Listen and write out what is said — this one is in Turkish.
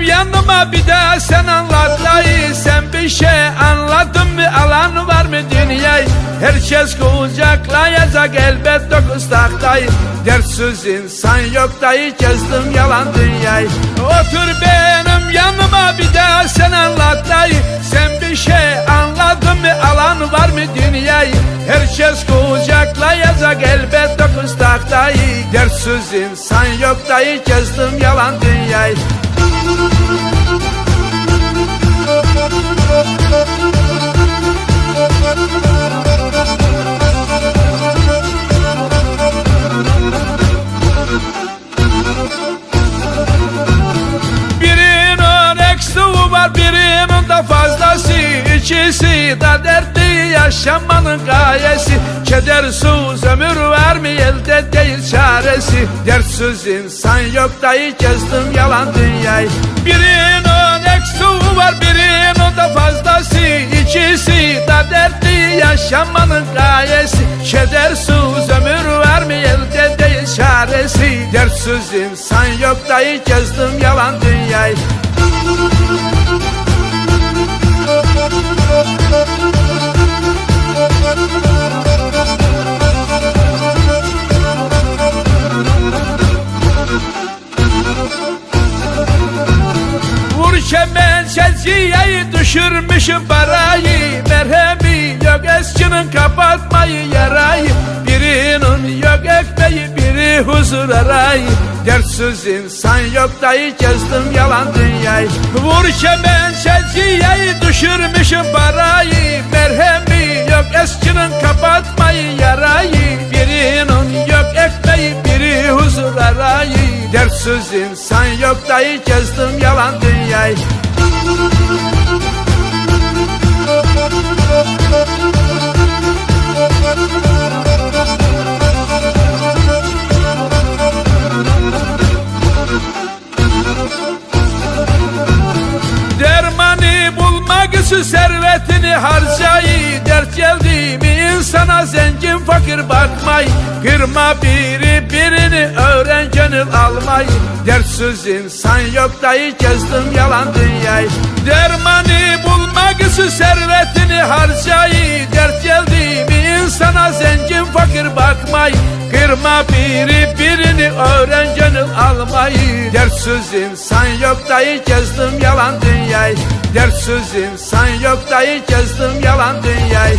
Benim yanıma bir de sen anlat Sen bir şey anladın mı? Alan var mı dünyayı? Herkes kucaklayacak elbet dokuz tahtayı Dertsiz insan yok dayı kezdim yalan dünyayı. Otur benim yanıma bir de sen anlat Sen bir şey anladın mı? Alan var mı dünyayı? Herkes kucaklayacak elbet dokuz tahtayı Dertsiz insan yok dayı kezdim yalan dünyayı de fazlası İkisi de dertli yaşamanın gayesi. Kedersiz ömür var elde değil çaresi. Dertsiz insan yok dayı kezdim yalan dünyayı. Birinin eksiği var birinin de fazlası. İkisi de dertli yaşamanın gayesi. Kedersiz ömür var elde değil çaresi. Dertsiz insan yok dayı kezdim yalan dünyayı. Vur çelciyeyi düşürmüşüm parayı Merhemi yok eskinin kapatmayı yarayı. Birinin yok ekmeği biri huzur arayı. Dertsiz insan yok dayı kezdim yalan dünyayı. Vur kemen çelciyeyi düşürmüşüm parayı Merhemi yok eskinin kapatmayı yarayı. Birinin yok ekmeği biri huzur arayı. Dertsiz insan yok dayı kezdim yalan dünyayı için servetini harcayı. Dert geldi mi insana zengin fakir bakmayı Kırma biri birini öğren gönül almayı Dertsiz insan yok dayı kezdim yalan dünyayı. Dermanı bulmak için servetini harcayı. Dert geldi mi insana zengin fakir bakmayı Kırma biri birini öğren gönül almayı. Dertsiz insan yok dayı kezdim yalan dünyayı. Dertsiz insan yok dayı kezdim yalan dünyayı